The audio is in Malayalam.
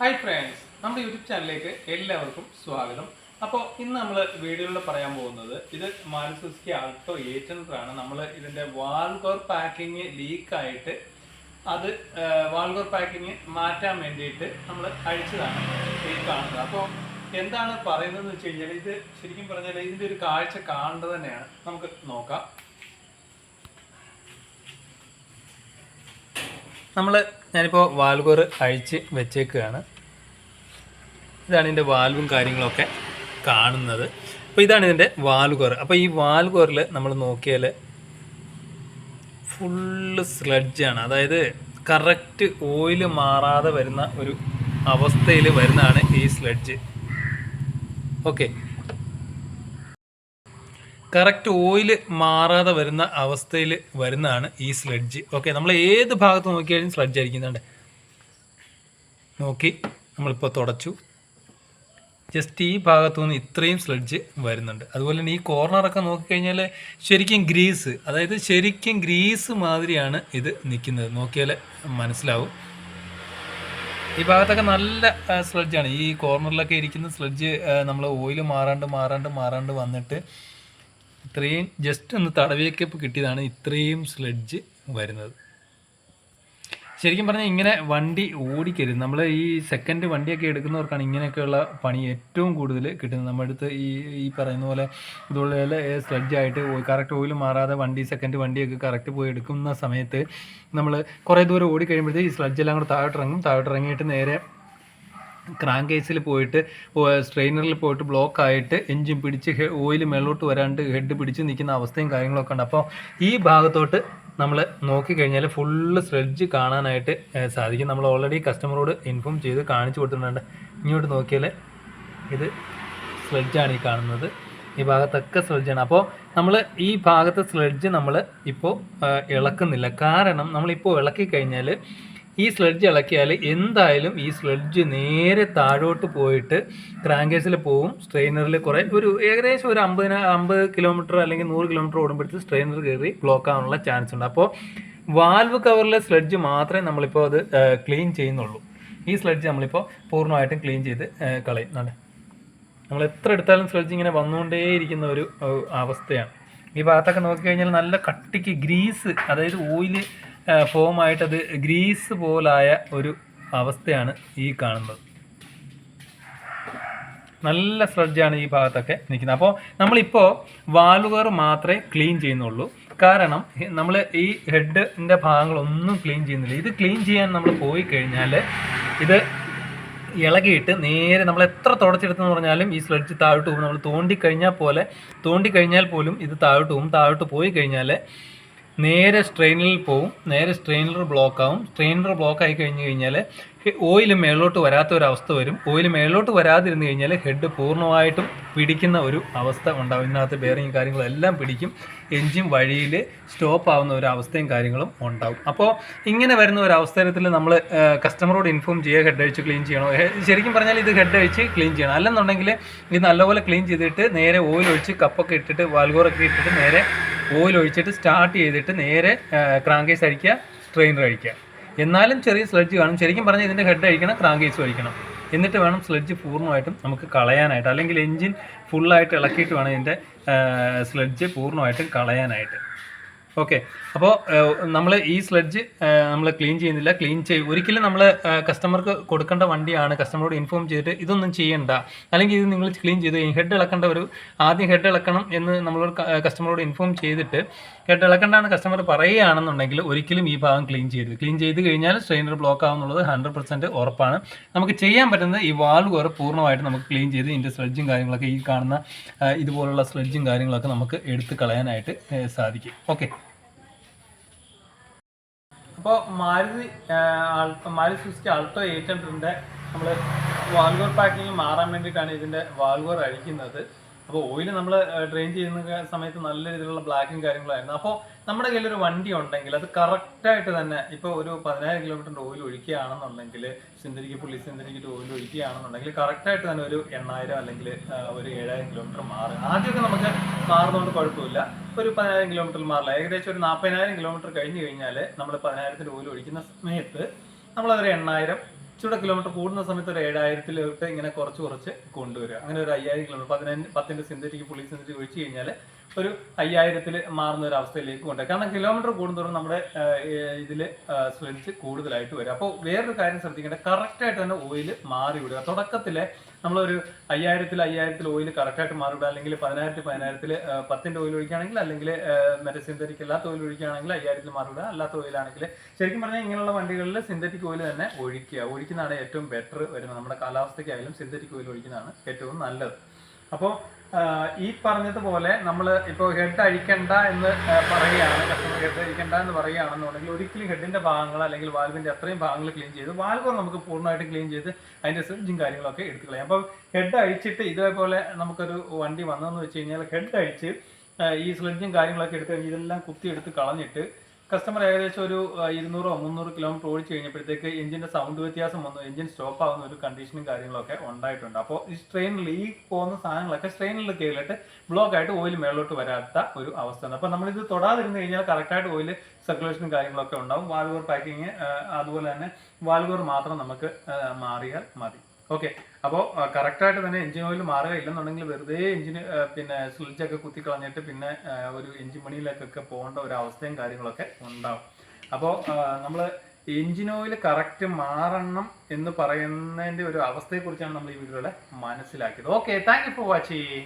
ഹായ് ഫ്രണ്ട്സ് നമ്മുടെ യൂട്യൂബ് ചാനലിലേക്ക് എല്ലാവർക്കും സ്വാഗതം. അപ്പോൾ ഇന്ന് നമ്മൾ വീഡിയോയിൽ പറയാൻ പോകുന്നത് ഇത് മാരുസുസ്കി ആൾട്ടോ എയ്റ്റ് ഹൺഡ്രഡ് ആണ് നമ്മൾ ഇതിന്റെ വാൾഗോർ പാക്കിങ് ലീക്കായിട്ട് അത് വാൾഗോർ പാക്കിങ് മാറ്റാൻ വേണ്ടിയിട്ട് നമ്മൾ അഴിച്ചതാണ് ഈ കാണുന്നത്. അപ്പോൾ എന്താണ് പറയുന്നതെന്ന് വെച്ച് കഴിഞ്ഞാൽ ഇത് ശരിക്കും പറഞ്ഞാൽ ഇതിന്റെ ഒരു കാഴ്ച കാണേണ്ടത് തന്നെയാണ്. നമുക്ക് നോക്കാം. നമ്മൾ ഞാനിപ്പോൾ വാൽഗോർ അഴിച്ച് വെച്ചേക്കുകയാണ്. ഇതാണ് ഇതിന്റെ വാൽവും കാര്യങ്ങളൊക്കെ കാണുന്നത്. അപ്പോൾ ഇതാണ് ഇതിന്റെ വാൽവർ അപ്പോൾ ഈ വാൽകോറിൽ നമ്മൾ നോക്കിയാൽ ഫുള്ള് സ്ലഡ്ജാണ് അതായത് കറക്റ്റ് ഓയിൽ മാറാതെ വരുന്ന ഒരു അവസ്ഥയിൽ വരുന്നതാണ് ഈ സ്ലഡ്ജ് ഓക്കെ കറക്റ്റ് ഓയിൽ മാറാതെ വരുന്ന അവസ്ഥയിൽ വരുന്നതാണ് ഈ സ്ലഡ്ജ് ഓക്കെ നമ്മൾ ഏത് ഭാഗത്ത് നോക്കിയാലും സ്ലഡ്ജ് ആയിരിക്കുന്നുണ്ട്. നോക്കി നമ്മളിപ്പോൾ തുടച്ചു. ജസ്റ്റ് ഈ ഭാഗത്തു നിന്ന് ഇത്രയും സ്ലഡ്ജ് വരുന്നുണ്ട്. അതുപോലെ തന്നെ ഈ കോർണറൊക്കെ നോക്കിക്കഴിഞ്ഞാൽ ശരിക്കും ഗ്രീസ് അതായത് ശരിക്കും ഗ്രീസ് മാതിരിയാണ് ഇത് നിൽക്കുന്നത് നോക്കിയാൽ മനസ്സിലാവും. ഈ ഭാഗത്തൊക്കെ നല്ല സ്ലഡ്ജാണ് ഈ കോർണറിലൊക്കെ ഇരിക്കുന്ന സ്ലഡ്ജ് നമ്മൾ ഓയിൽ മാറാണ്ട് മാറാണ്ട് മാറാണ്ട് വന്നിട്ട് ഇത്രയും ജസ്റ്റ് ഒന്ന് തടവിയൊക്കെ കിട്ടിയതാണ് ഇത്രയും സ്ലഡ്ജ് വരുന്നത്. ശരിക്കും പറഞ്ഞാൽ ഇങ്ങനെ വണ്ടി ഓടിക്കരുത്. നമ്മൾ ഈ സെക്കൻഡ് വണ്ടിയൊക്കെ എടുക്കുന്നവർക്കാണ് ഇങ്ങനെയൊക്കെയുള്ള പണി ഏറ്റവും കൂടുതൽ കിട്ടുന്നത്. നമ്മുടെ അടുത്ത് ഈ ഈ പറയുന്ന പോലെ ഇതുപോലെ സ്ലഡ്ജായിട്ട് കറക്റ്റ് ഓയിൽ മാറാതെ വണ്ടി സെക്കൻഡ് വണ്ടിയൊക്കെ കറക്റ്റ് പോയി എടുക്കുന്ന സമയത്ത് നമ്മൾ കുറേ ദൂരം ഓടിക്കഴിയുമ്പോഴത്തേക്ക് ഈ സ്ലഡ്ജെല്ലാം കൂടെ താഴോട്ടിറങ്ങും. താഴോട്ടിറങ്ങിയിട്ട് നേരെ ക്രാങ്ക് കേസിൽ പോയിട്ട് സ്ട്രെയിനറിൽ പോയിട്ട് ബ്ലോക്ക് ആയിട്ട് എഞ്ചിൻ പിടിച്ച് ഓയിൽ മേളോട്ട് വരാണ്ട് ഹെഡ് പിടിച്ച് നിൽക്കുന്ന അവസ്ഥയും കാര്യങ്ങളൊക്കെ ഉണ്ട്. അപ്പോൾ ഈ ഭാഗത്തോട്ട് നമ്മൾ നോക്കിക്കഴിഞ്ഞാൽ ഫുള്ള് സ്ലെഡ്ജ് കാണാനായിട്ട് സാധിക്കും. നമ്മൾ ഓൾറെഡി കസ്റ്റമറോട് ഇൻഫോം ചെയ്ത് കാണിച്ചു കൊടുത്തിട്ടുണ്ട്. ഇങ്ങോട്ട് നോക്കിയാൽ ഇത് സ്ലെഡ്ജാണ് ഈ കാണുന്നത്. ഈ ഭാഗത്തൊക്കെ സ്ലെഡ്ജാണ് അപ്പോൾ നമ്മൾ ഈ ഭാഗത്തെ സ്ലെഡ്ജ് നമ്മൾ ഇപ്പോൾ ഇളക്കുന്നില്ല. കാരണം നമ്മളിപ്പോൾ ഇളക്കി കഴിഞ്ഞാൽ ഈ സ്ലഡ്ജ് ഇളക്കിയാൽ എന്തായാലും ഈ സ്ലഡ്ജ് നേരെ താഴോട്ട് പോയിട്ട് ക്രാങ്കേഴ്സിൽ പോവും സ്ട്രെയിനറിൽ കുറേ ഒരു ഏകദേശം ഒരു അമ്പതിന അമ്പത് കിലോമീറ്റർ അല്ലെങ്കിൽ നൂറ് കിലോമീറ്റർ ഓടുമ്പോഴത്തേക്ക് സ്ട്രെയിനർ കയറി ബ്ലോക്ക് ആവാനുള്ള ചാൻസ് ഉണ്ട്. അപ്പോൾ വാൽവ് കവറിലെ സ്ലഡ്ജ് മാത്രമേ നമ്മളിപ്പോൾ അത് ക്ലീൻ ചെയ്യുന്നുള്ളൂ. ഈ സ്ലെഡ്ജ് നമ്മളിപ്പോൾ പൂർണമായിട്ടും ക്ലീൻ ചെയ്ത് കളയും. അതെ നമ്മൾ എത്ര എടുത്താലും സ്ലഡ്ജ് ഇങ്ങനെ വന്നുകൊണ്ടേയിരിക്കുന്ന ഒരു അവസ്ഥയാണ്. ഈ ഭാഗത്തൊക്കെ നോക്കിക്കഴിഞ്ഞാൽ നല്ല കട്ടിക്ക് ഗ്രീസ് അതായത് ഓയിൽ ഫോമായിട്ട് അത് ഗ്രീസ് പോലായ ഒരു അവസ്ഥയാണ് ഈ കാണുന്നത്. നല്ല സ്ലഡ്ജാണ് ഈ ഭാഗത്തൊക്കെ നിൽക്കുന്നത്. അപ്പോൾ നമ്മളിപ്പോൾ വാലുകർ മാത്രമേ ക്ലീൻ ചെയ്യുന്നുള്ളൂ. കാരണം നമ്മൾ ഈ ഹെഡിന്റെ ഭാഗങ്ങളൊന്നും ക്ലീൻ ചെയ്യുന്നില്ല. ഇത് ക്ലീൻ ചെയ്യാൻ നമ്മൾ പോയി കഴിഞ്ഞാൽ ഇത് ഇളകിയിട്ട് നേരെ നമ്മൾ എത്ര തുടച്ചെടുത്തെന്ന് പറഞ്ഞാലും ഈ സ്ലഡ്ജ് താഴോട്ട് പോകും. നമ്മൾ തോണ്ടിക്കഴിഞ്ഞാൽ പോലെ തോണ്ടിക്കഴിഞ്ഞാൽ പോലും ഇത് താഴോട്ട് പോകും. താഴോട്ട് പോയി കഴിഞ്ഞാൽ നേരെ സ്ട്രെയിനിൽ പോവും നേരെ സ്ട്രെയിനർ ബ്ലോക്ക് ആവും. സ്ട്രെയിനർ ബ്ലോക്ക് ആയി കഴിഞ്ഞ് കഴിഞ്ഞാൽ ഓയിൽ മേളിലോട്ട് വരാത്ത ഒരു അവസ്ഥ വരും. ഓയിൽ മേളിലോട്ട് വരാതിരുന്ന് കഴിഞ്ഞാൽ ഹെഡ് പൂർണമായിട്ടും പിടിക്കുന്ന ഒരു അവസ്ഥ ഉണ്ടാവും. ഇതിനകത്ത് ബെയറിങ് കാര്യങ്ങളെല്ലാം പിടിക്കും. എഞ്ചിൻ വഴിയിൽ സ്റ്റോപ്പ് ആവുന്ന ഒരു അവസ്ഥയും കാര്യങ്ങളും ഉണ്ടാവും. അപ്പോൾ ഇങ്ങനെ വരുന്ന ഒരു അവസരത്തിൽ നമ്മൾ കസ്റ്റമറോട് ഇൻഫോം ചെയ്യുക ഹെഡ് അഴിച്ച് ക്ലീൻ ചെയ്യണോ? ശരിക്കും പറഞ്ഞാൽ ഇത് ഹെഡ് അഴിച്ച് ക്ലീൻ ചെയ്യണം. അല്ലെന്നുണ്ടെങ്കിൽ ഇത് നല്ലപോലെ ക്ലീൻ ചെയ്തിട്ട് നേരെ ഓയിൽ ഒഴിച്ച് കപ്പൊക്കെ ഇട്ടിട്ട് വാൽഗോറൊക്കെ ഇട്ടിട്ട് നേരെ ഓയിൽ ഒഴിച്ചിട്ട് സ്റ്റാർട്ട് ചെയ്തിട്ട് നേരെ ക്രാങ്കേസ് അഴിക്കുക സ്ട്രെയിനർ അഴിക്കുക എന്നാലും ചെറിയ സ്ലഡ്ജ് കാണും. ശരിക്കും പറഞ്ഞാൽ ഇതിന്റെ ഹെഡ് അഴിക്കണം ക്രാങ്കേസ് അഴിക്കണം എന്നിട്ട് വേണം സ്ലഡ്ജ് പൂർണമായിട്ടും നമുക്ക് കളയാനായിട്ട്. അല്ലെങ്കിൽ എൻജിൻ ഫുള്ളായിട്ട് ഇളക്കിയിട്ട് വേണം ഇതിന്റെ സ്ലഡ്ജ് പൂർണമായിട്ടും കളയാനായിട്ട്. ഓക്കെ. അപ്പോൾ നമ്മൾ ഈ സ്ലഡ്ജ് നമ്മൾ ക്ലീൻ ചെയ്യുന്നില്ല. ക്ലീൻ ചെയ്യും ഒരിക്കലും നമ്മൾ കസ്റ്റമർക്ക് കൊടുക്കേണ്ട വണ്ടിയാണ് കസ്റ്റമറോട് ഇൻഫോം ചെയ്തിട്ട് ഇതൊന്നും ചെയ്യണ്ട. അല്ലെങ്കിൽ ഇത് നിങ്ങൾ ക്ലീൻ ചെയ്ത് ഹെഡ് ഇളക്കേണ്ട ഒരു ആദ്യം ഹെഡ് ഇളക്കണം എന്ന് നമ്മളോട് കസ്റ്റമറോട് ഇൻഫോം ചെയ്തിട്ട് ഹെഡ് ഇളക്കേണ്ടാണ് കസ്റ്റമർ പറയുകയാണെന്നുണ്ടെങ്കിൽ ഒരിക്കലും ഈ ഭാഗം ക്ലീൻ ചെയ്ത് ക്ലീൻ ചെയ്ത് കഴിഞ്ഞാൽ സ്ട്രെയിനർ ബ്ലോക്ക് ആവുന്നുള്ളത് ഹൺഡ്രഡ് പെർസെന്റ് ഉറപ്പാണ്. നമുക്ക് ചെയ്യാൻ പറ്റുന്നത് ഈ വാൾവ് വരെ പൂർണമായിട്ട് നമുക്ക് ക്ലീൻ ചെയ്ത് ഇതിന്റെ സ്ലെഡ്ജും കാര്യങ്ങളൊക്കെ ഈ കാണുന്ന ഇതുപോലുള്ള സ്ലെഡ്ജും കാര്യങ്ങളൊക്കെ നമുക്ക് എടുത്ത് കളയാനായിട്ട് സാധിക്കും. ഓക്കെ. അപ്പോൾ Maruti Maruti Suzuki Alto eight ഹൺഡ്രഡിന്റെ നമ്മൾ വാൽഗോർ പാക്കിങ് മാറാൻ വേണ്ടിയിട്ടാണ് ഇതിന്റെ വാൽഗോർ അഴിക്കുന്നത്. അപ്പോൾ ഓയിൽ നമ്മൾ ഡ്രെയിൻ ചെയ്യുന്ന സമയത്ത് നല്ല രീതിയിലുള്ള ബ്ലാക്കും കാര്യങ്ങളായിരുന്നു. അപ്പോൾ നമ്മുടെ കയ്യിൽ ഒരു വണ്ടി ഉണ്ടെങ്കിൽ അത് കറക്റ്റായിട്ട് തന്നെ ഇപ്പോൾ ഒരു പതിനായിരം കിലോമീറ്ററിന്റെ ഓയിൽ ഒഴിക്കുകയാണെന്നുണ്ടെങ്കിൽ സിന്തരിക്ക് പുള്ളി സിന്തരിക്കിട്ട് ഓയിൽ ഒഴിക്കുകയാണെന്നുണ്ടെങ്കിൽ കറക്റ്റായിട്ട് തന്നെ ഒരു എണ്ണായിരം അല്ലെങ്കിൽ ഒരു ഏഴായിരം കിലോമീറ്റർ മാറും. ആദ്യമൊക്കെ നമുക്ക് മാറുന്നതുകൊണ്ട് കുഴപ്പമില്ല. ഒരു പതിനായിരം കിലോമീറ്റർ മാറില്ല. ഏകദേശം ഒരു നാൽപ്പതിനായിരം കിലോമീറ്റർ കഴിഞ്ഞ് കഴിഞ്ഞാൽ നമ്മൾ പതിനായിരത്തിന്റെ ഓയിൽ ഒഴിക്കുന്ന സമയത്ത് നമ്മളതൊരു എണ്ണായിരം ഇച്ചിരി കിലോമീറ്റർ കൂടുന്ന സമയത്ത് ഒരു ഏഴായിരത്തിലോട്ട് ഇങ്ങനെ കുറച്ച് കുറച്ച് കൊണ്ടുവരിക. അങ്ങനെ ഒരു അയ്യായിരം കിലോമീറ്റർ പതിനഞ്ച് പത്തിന്റെ സിന്തറ്റിക് പുള്ളി സിന്തറ്റിക് ഒഴിച്ച് കഴിഞ്ഞാൽ ഒരു അയ്യായിരത്തിൽ മാറുന്ന ഒരു അവസ്ഥയിലേക്ക് കൊണ്ടു കാരണം കിലോമീറ്റർ കൂടുന്നതോറും നമ്മുടെ ഇതിൽ സ്ലെഡ്ജ് കൂടുതലായിട്ട് വരും. അപ്പോൾ വേറൊരു കാര്യം ശ്രദ്ധിക്കേണ്ടത് കറക്റ്റായിട്ട് തന്നെ ഓയിൽ മാറി വിടുക തുടക്കത്തിലെ നമ്മളൊരു അയ്യായിരത്തിൽ അയ്യായിരത്തിൽ ഓയിൽ കറക്റ്റായിട്ട് മാറി വിടുക അല്ലെങ്കിൽ പതിനായിരത്തിൽ പതിനായിരത്തിൽ പത്തിന്റെ ഓയിൽ ഒഴിക്കുകയാണെങ്കിൽ അല്ലെങ്കിൽ മറ്റേ സിന്തറ്റിക് അല്ലാത്ത ഓയിൽ ഒഴിക്കുകയാണെങ്കിൽ അയ്യായിരത്തിൽ മാറിവിടുക അല്ലാത്ത ഓയിലാണെങ്കിൽ ശരിക്കും പറഞ്ഞാൽ ഇങ്ങനെയുള്ള വണ്ടികളിൽ സിന്തറ്റിക് ഓയിൽ തന്നെ ഒഴിക്കുക. ഒഴിക്കുന്നതാണ് ഏറ്റവും ബെറ്റർ വരുന്നത്. നമ്മുടെ കാലാവസ്ഥയ്ക്കായാലും സിന്തറ്റിക് ഓയിൽ ഒഴിക്കുന്നതാണ് ഏറ്റവും നല്ലത്. അപ്പോൾ ഈ പറഞ്ഞതുപോലെ നമ്മൾ ഇപ്പോൾ ഹെഡ് അഴിക്കണ്ട എന്ന് പറയുകയാണ് കസ്റ്റമർ ഹെഡ് അഴിക്കണ്ട എന്ന് പറയുകയാണെന്നുണ്ടെങ്കിൽ ഒരിക്കലും ഹെഡിന്റെ ഭാഗങ്ങൾ അല്ലെങ്കിൽ വാൽവിന്റെ അത്രയും ഭാഗങ്ങൾ ക്ലീൻ ചെയ്ത് വാൽവ് നമുക്ക് പൂർണമായിട്ട് ക്ലീൻ ചെയ്ത് അതിന്റെ സ്വിച്ചും കാര്യങ്ങളൊക്കെ എടുത്തു കളയാം. അപ്പം ഹെഡ് അഴിച്ചിട്ട് ഇതേപോലെ നമുക്കൊരു വണ്ടി വന്നതെന്ന് വെച്ച് കഴിഞ്ഞാൽ ഹെഡ് അഴിച്ച് ഈ സ്ലെഡ്ജും കാര്യങ്ങളൊക്കെ എടുത്ത് ഇതെല്ലാം കുത്തിയെടുത്ത് കളഞ്ഞിട്ട് കസ്റ്റമർ ഏകദേശം ഒരു ഇരുന്നൂറോ മുന്നൂറ് കിലോമീറ്റർ ഓടിച്ചു കഴിഞ്ഞപ്പോഴത്തേക്ക് എഞ്ചിന്റെ സൗണ്ട് വ്യത്യാസം വന്നു എഞ്ചിൻ സ്റ്റോപ്പ് ആവുന്ന ഒരു കണ്ടീഷനും കാര്യങ്ങളൊക്കെ ഉണ്ടായിട്ടുണ്ട്. അപ്പോൾ ഈ സ്ട്രെയിനിൽ ഈ പോകുന്ന സാധനങ്ങളൊക്കെ സ്ട്രെയിനിൽ കയറിയിട്ട് ബ്ലോക്ക് ആയിട്ട് ഓയിൽ മേളിലോട്ട് വരാത്ത ഒരു അവസ്ഥയാണ്. അപ്പോൾ ഇത് തൊടാതിരുന്ന് കഴിഞ്ഞാൽ കറക്റ്റായിട്ട് ഓയിൽ സർക്കുലേഷനും കാര്യങ്ങളൊക്കെ ഉണ്ടാവും. വാൽവർ പാക്കിങ് അതുപോലെ തന്നെ വാൽവർ മാത്രം നമുക്ക് മാറിയാൽ മതി. ഓക്കെ അപ്പോൾ കറക്റ്റായിട്ട് തന്നെ എഞ്ചിൻ ഓയിൽ മാറുക ഇല്ലെന്നുണ്ടെങ്കിൽ വെറുതെ എഞ്ചിന് പിന്നെ സ്വിച്ചൊക്കെ കുത്തി കളഞ്ഞിട്ട് പിന്നെ ഒരു എഞ്ചിൻ മണിയിലേക്കൊക്കെ പോകേണ്ട ഒരു അവസ്ഥയും കാര്യങ്ങളൊക്കെ ഉണ്ടാവും. അപ്പോൾ നമ്മൾ എഞ്ചിൻ ഓയിൽ കറക്റ്റ് മാറണം എന്ന് പറയുന്നതിന്റെ ഒരു അവസ്ഥയെക്കുറിച്ചാണ് നമ്മൾ ഈ വീഡിയോയിൽ മനസ്സിലാക്കിയത്. Okay thank you for watching